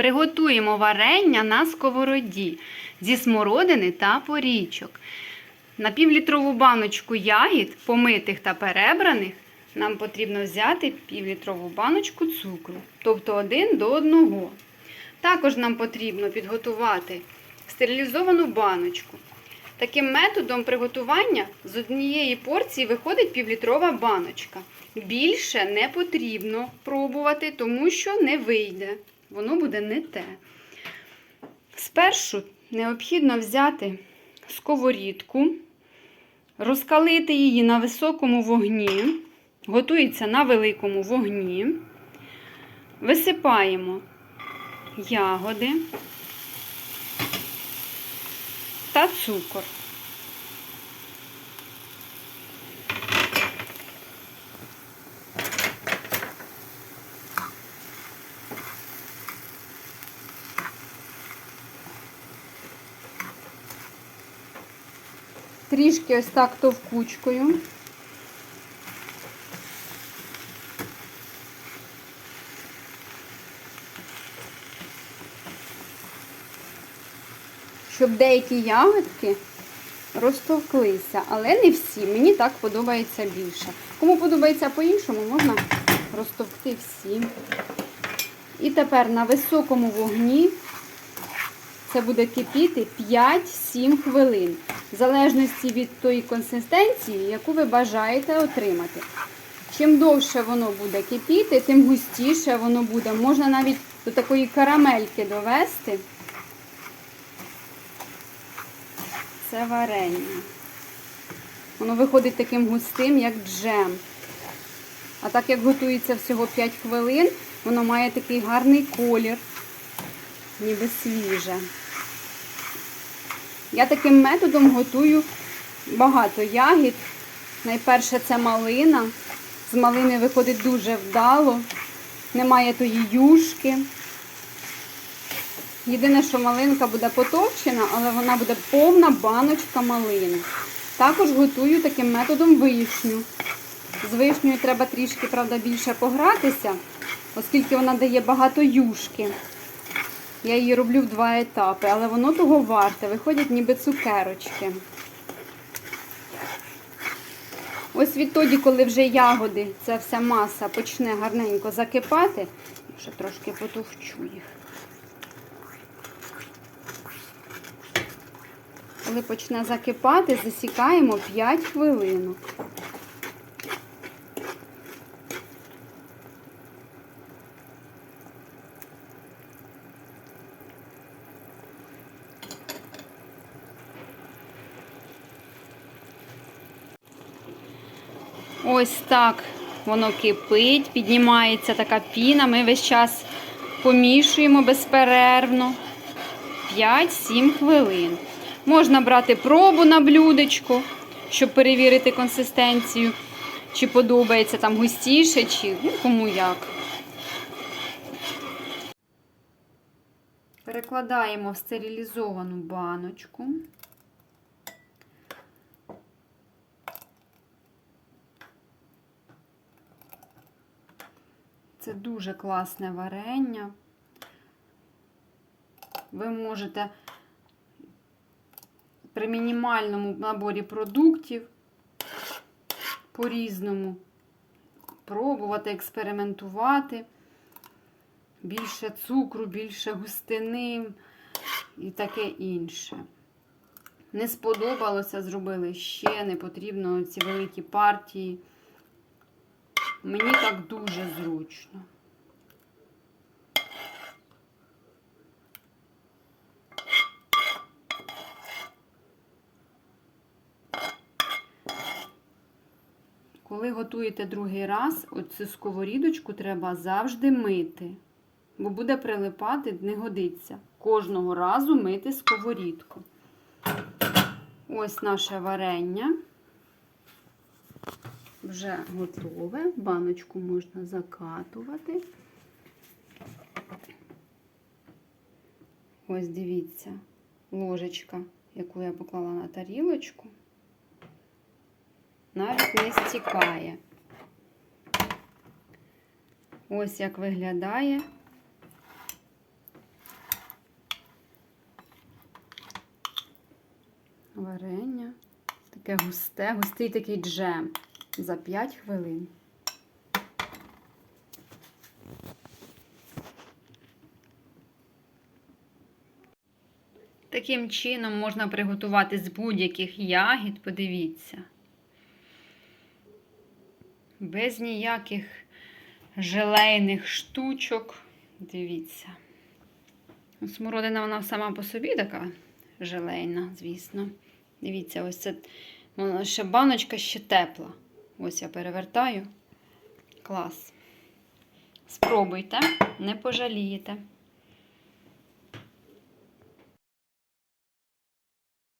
Приготуємо варення на сковороді зі смородини та порічок. На півлітрову баночку ягід, помитих та перебраних, нам потрібно взяти півлітрову баночку цукру, тобто один до одного. Також нам потрібно підготувати стерилізовану баночку. Таким методом приготування з однієї порції виходить півлітрова баночка. Більше не потрібно пробувати, тому що не вийде. Воно буде не те. Спершу необхідно взяти сковорідку, розкалити її на високому вогні, готується на великому вогні. Висипаємо ягоди та цукор. Трішки ось так товкучкою. Щоб деякі ягодки розтовклися, але не всі. Мені так подобається більше. Кому подобається по-іншому, можна розтовкти всі. І тепер на високому вогні це буде кипіти 5-7 хвилин. В залежності від тої консистенції, яку ви бажаєте отримати. Чим довше воно буде кипіти, тим густіше воно буде. Можна навіть до такої карамельки довести. Це варення. Воно виходить таким густим, як джем. А так як готується всього 5 хвилин, воно має такий гарний колір, ніби свіже. Я таким методом готую багато ягід. Найперше це малина. З малини виходить дуже вдало, немає тої юшки. Єдине, що малинка буде потовчена, але вона буде повна баночка малини. Також готую таким методом вишню. З вишнею треба трішки, правда, більше погратися, оскільки вона дає багато юшки. Я її роблю в два етапи, але воно того варте. Виходять ніби цукерочки. Ось відтоді, коли вже ягоди, ця вся маса почне гарненько закипати, ще трошки потовчу їх. Коли почне закипати, засікаємо 5 хвилин. Ось так воно кипить, піднімається така піна. Ми весь час помішуємо безперервно 5-7 хвилин. Можна брати пробу на блюдечко, щоб перевірити консистенцію, чи подобається там густіше, чи ну, кому як. Перекладаємо в стерилізовану баночку. Це дуже класне варення. Ви можете при мінімальному наборі продуктів по-різному пробувати, експериментувати. Більше цукру, більше густини і таке інше. Не сподобалося, зробили ще, не потрібно ці великі партії. Мені так дуже зручно. Коли готуєте другий раз, оцю сковорідочку треба завжди мити, бо буде прилипати, не годиться. Кожного разу мити сковорідку. Ось наше варення вже готове, баночку можна закатувати. Ось дивіться, ложечка, яку я поклала на тарілочку, навіть не стікає. Ось як виглядає. Варення. Таке густе, густий такий джем за 5 хвилин. Таким чином можна приготувати з будь-яких ягід, подивіться. Без ніяких желейних штучок. Дивіться. Ну, Смородина вона сама по собі така желейна, звісно. Дивіться, ось це ще баночка ще тепла. Ось я перевертаю. Клас. Спробуйте, не пожалієте.